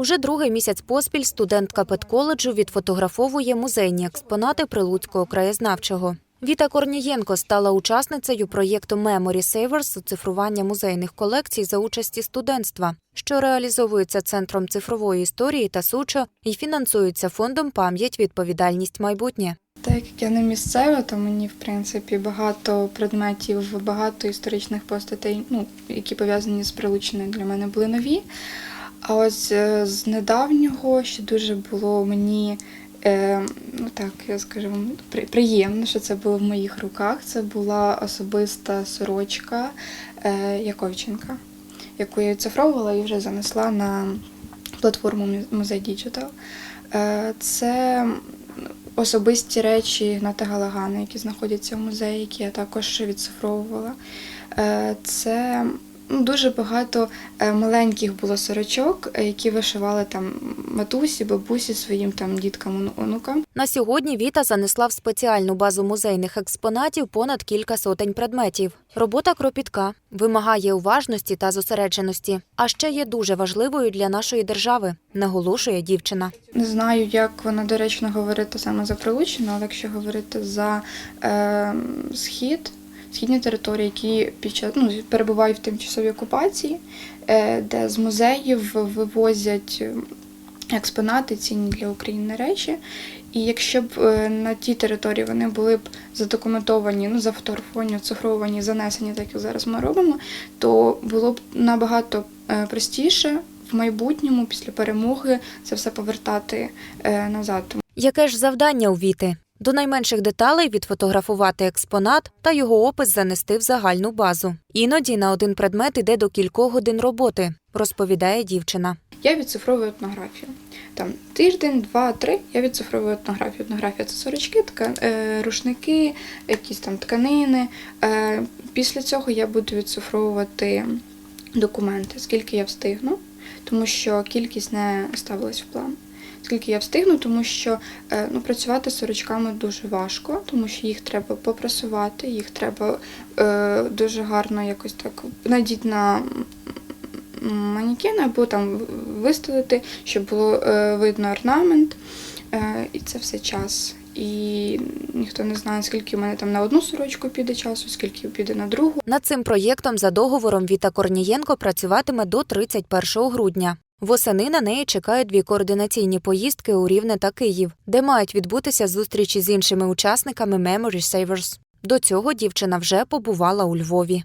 Уже другий місяць поспіль студентка педколеджу відфотографовує музейні експонати Прилуцького краєзнавчого. Віта Корнієнко стала учасницею проєкту Memory Savers оцифрування музейних колекцій за участі студентства, що реалізовується Центром цифрової історії та СУЧО і фінансується фондом Пам'ять, відповідальність майбутнє. Так як я не місцева, то мені в принципі багато предметів, багато історичних постатей, ну які пов'язані з Прилучиною, для мене були нові. А ось е, з недавнього ще дуже було мені, е, ну так я скажу, вам, при- приємно, що це було в моїх руках. Це була особиста сорочка е, Яковченка, яку я цифровувала і вже занесла на платформу Музей Діджитал. Е, Це особисті речі Гната Галагана, які знаходяться в музеї, які я також відцифровувала. Е, Це дуже багато е, маленьких було сорочок, е, які вишивали там матусі, бабусі своїм там діткам, ону- онукам. На сьогодні Віта занесла в спеціальну базу музейних експонатів понад кілька сотень предметів. Робота кропітка вимагає уважності та зосередженості, а ще є дуже важливою для нашої держави, наголошує дівчина. Не знаю, як вона доречно говорити саме за Прилуччину, але якщо говорити за е, схід, східні території, які під час ну, перебувають в тимчасовій окупації, е, де з музеїв вивозять е, експонати, цінні для України речі. І якщо б е, на тій території вони були б задокументовані, ну, зафотографовані, оцифровані, занесені, так як зараз ми робимо, то було б набагато е, простіше в майбутньому, після перемоги, це все повертати назад. Яке ж завдання у Віти? До найменших деталей відфотографувати експонат та його опис занести в загальну базу. Іноді на один предмет іде до кількох годин роботи, розповідає дівчина. Я відцифровую етнографію. Там тиждень, два, три я відцифровую етнографію. Етнографія це сорочки, тка, е, рушники, якісь там тканини. Е, після цього я буду відцифровувати документи, скільки я встигну, тому що кількість не ставилась в план. Скільки я встигну, тому що е, ну, працювати сорочками дуже важко, тому що їх треба попрасувати, їх треба е, дуже гарно якось так надіть на манекен або там виставити, щоб було е, видно орнамент. Е, і це все час. І ніхто не знає, скільки в мене там на одну сорочку піде часу, скільки піде на другу. Над цим проєктом за договором Віта Корнієнко працюватиме до 31 грудня. Восени на неї чекають дві координаційні поїздки у Рівне та Київ, де мають відбутися зустрічі з іншими учасниками Memory Savers. До цього дівчина вже побувала у Львові.